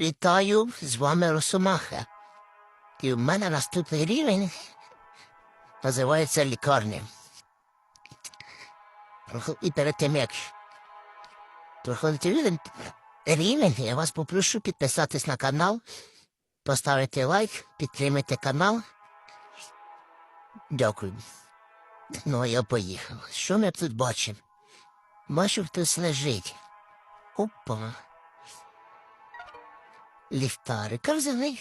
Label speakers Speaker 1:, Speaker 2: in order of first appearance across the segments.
Speaker 1: Вітаю, з вами Росомаха. І в мене наступний рівень називається лікарня. І перед тим, як проходити рівень, рівень, я вас попрошу підписатись на канал, поставити лайк, підтримати канал. Дякую. Ну, а я поїхав. Що ми тут бачимо? Бачу, хтось лежить. Опа. Ліхтарика взяли.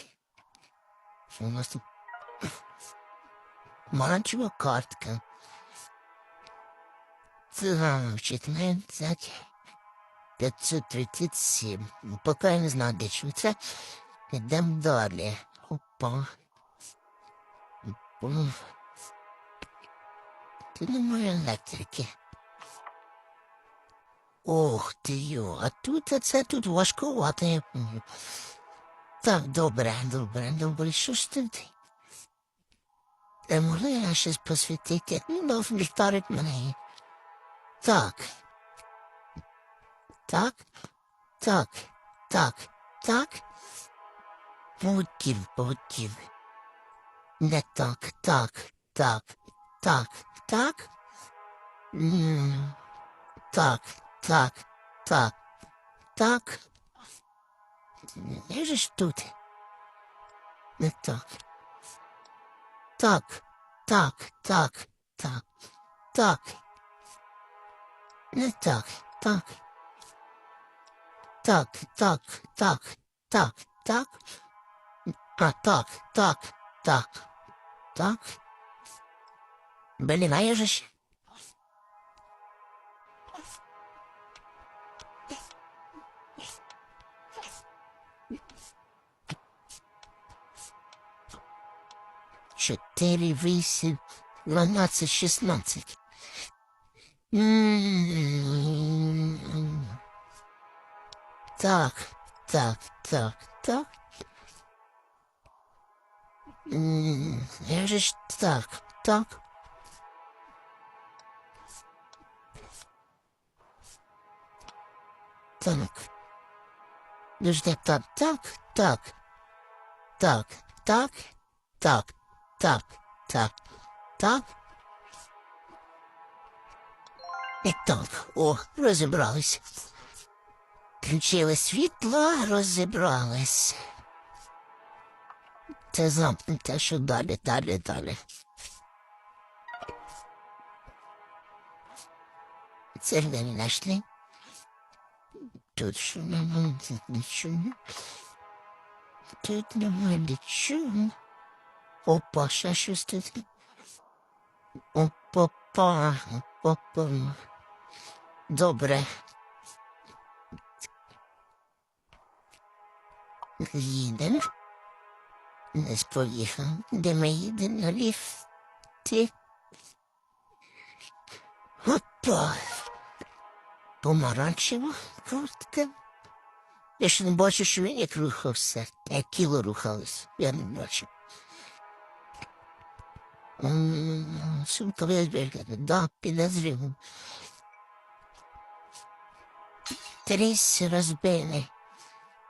Speaker 1: Що у нас тут? Маранчева картка. Так, 14, 537. Ну, Поки я не знаю, де що це. Йдемо далі. Опа. Опа. Тут немає електрики. Ох ти а тут а це тут важкувато. Так, добре, добре, добре, що ж тут? Е, могли я щось посвітити? Ну, ліхтарик мене. Так. Так, так, так, так. Полетів, полетів. Не так, так, так, так, так. Так, так, так, так. Ж тут. Не так. Так, так, так, так, так. Не так, так. Так, так, так, так, так. А, так, так, так, так. Блін, а я же ж... Чотири, вісім, дванадцять, шістнадцять. М. Так, так, так, так. М, Я же ж так, так. Так. Подожди, так, так, так. Так, так, так, так, так, так. І так, о, розібрались. Включили світло, розібрались. Це замкнуте, що далі, далі, далі. Це не знайшли. Тут що немає, нічого. Тут немає нічого. Опа, ще щось тут. Опа, опа. Добре. Їдемо. Десь поїхав. Де ми їдемо на ліфті? Опа. Помаранчева куртка. Я ще не бачу, що він як рухався. Як кіло рухалось. Я не бачу. Сумка вибірка. Да, підозрюю. Тріс розбили.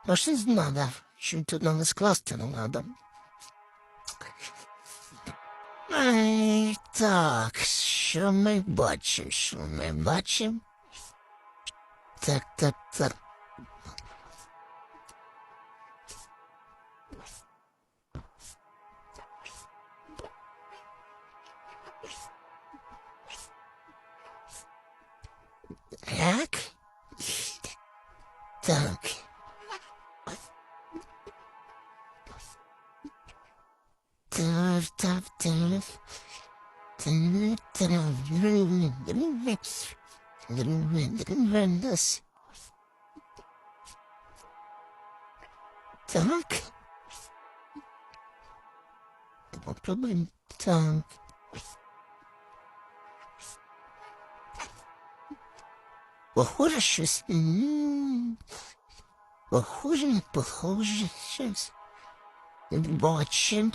Speaker 1: Ну, що надо, що тут надо скласти не надо. Так, що ми бачимо, що ми бачимо? Так, так. Так. Так, так, так. Так, так. Дивись. Так. Попробуємо так. Похоже щось. м, Похоже, не похоже щось. Бачим.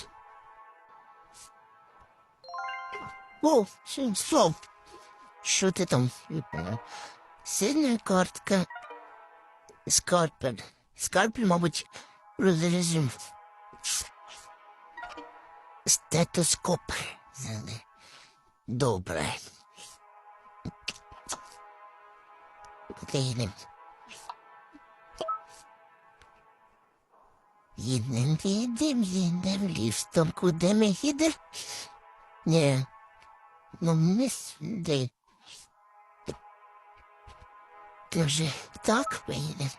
Speaker 1: О, стоп. Що ти там? Сильна картка. Скарпен. Скальпель, мабуть, розрізім. Стетоскоп. Добре. Їдем. Їдем, їдем, їдем ліфтом. Куди ми їдемо? Ні. Ну, ми сюди. Вже так поїдемо.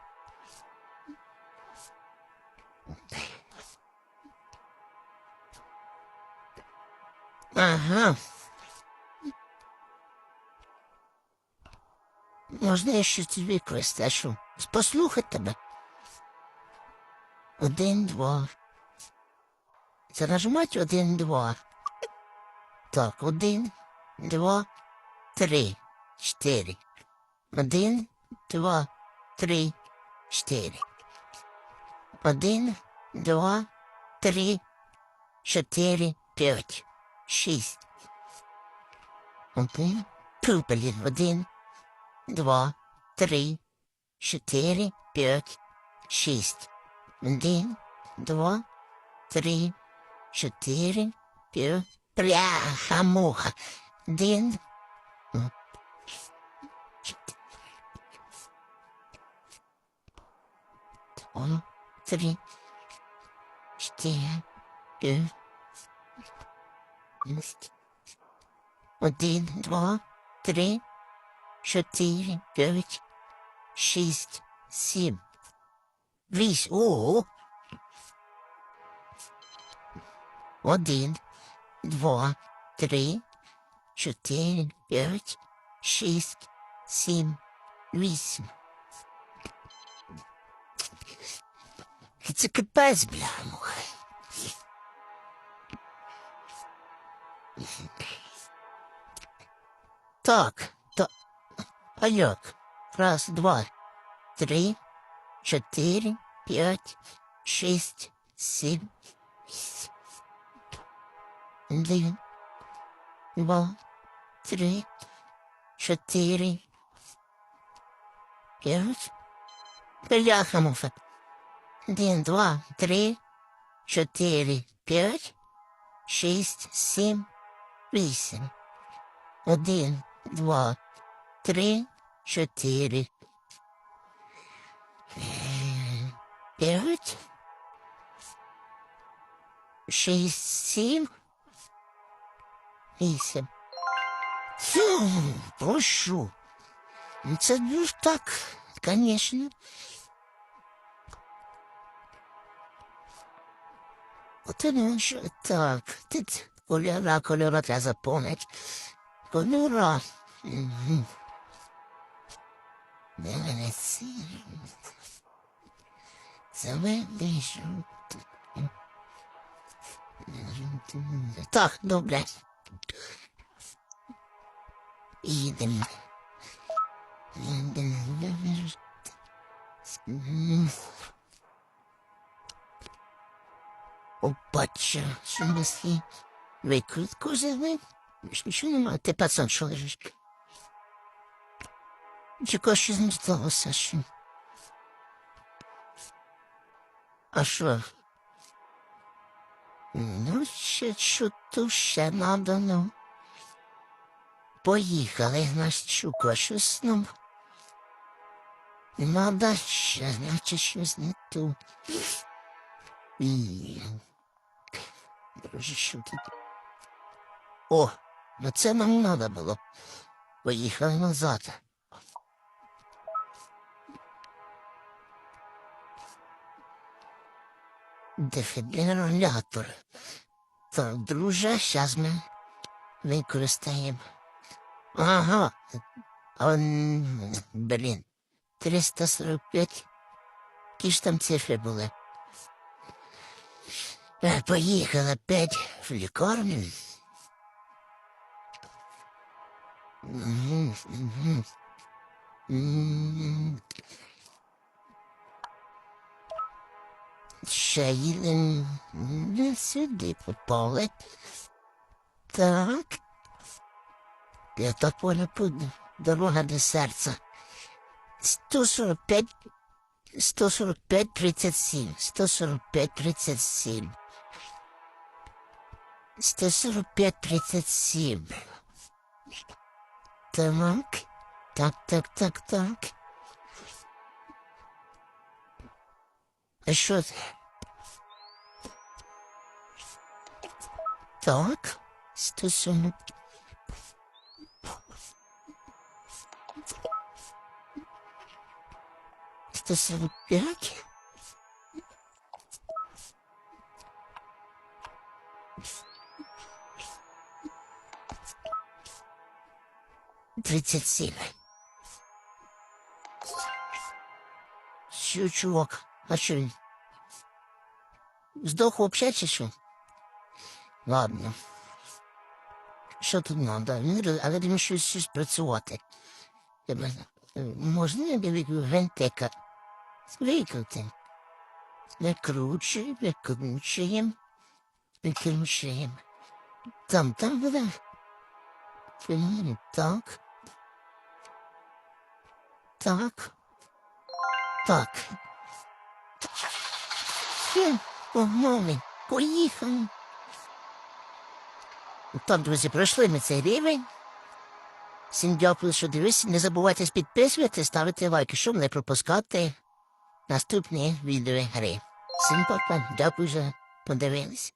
Speaker 1: Ага. Можна я використати, а що? Послухати тебе. Один, два. Це нажимати один, два. Так, один, два, три, чотири. Один, два, три, чотири. Один, два, три, чотири, п'ять, шість. Один, блін, один, два, три, чотири, п'ять, шість. Один, два, три, чотири, п'ять. Бляха, чотири, два, три, шість. Один, два, три, чотири, п'ять, шість, сім. Вісь. Ого. Один, два, три, чотири, п'ять, шість, сім, вісім. Це капець, блямо. Так, то. Як? Раз, два, три, чотири, п'ять, шість, сім, вісім. Один, два, три, чотири, п'ять. Бляха муфа. Один, два, три, чотири, п'ять, шість, сім, вісім. Один, два, три, чотири. Е, П'ять. Шість, сім. Вісім. Прошу. Ну, Це ну так, звісно. От ну що так, тут кольора, кольора треба заповнити. Кольора. Ці? Заведи, що. Так, добре. Їдемо. Їдемо. Опача, що у нас є? Викрутку взяли? Ж Нічого немає, ти пацан, що лежиш? Чого щось не сталося, що? А що? Ну, ще Поїхали на щуку, а щось ну. Надо ще, значить щось не то. І... Друже, що тут? О, ну це нам надо було. Поїхали назад. Дефібрилятор. Так, друже, зараз ми використаємо. Ага. А, м, блін. 345. Які ж там цифри були? Поїхали опять в лікарню. Ще їдемо не сюди попали. Так. Я так поля пудне, дорога до серця. 145, 145, 37, 145, 37. 145, 37. Так, так, так, так, так. А що це? Так, 145. 145? Тридцать семь. Чё, чувак, а чё? Сдох вообще чи що? Ладно. Що тут надо? Але він щось щось працювати. Е, можна я бігу гентека? Викрути. Викручуємо, викручуємо, викручуємо. Там, там буде. М, Так. Так. Так. Все, погнали, поїхали. Так, друзі, пройшли ми цей рівень. Всім дякую, що дивилися. Не забувайте підписувати, ставити лайки, щоб не пропускати наступні відео гри. Всім пока, подивились.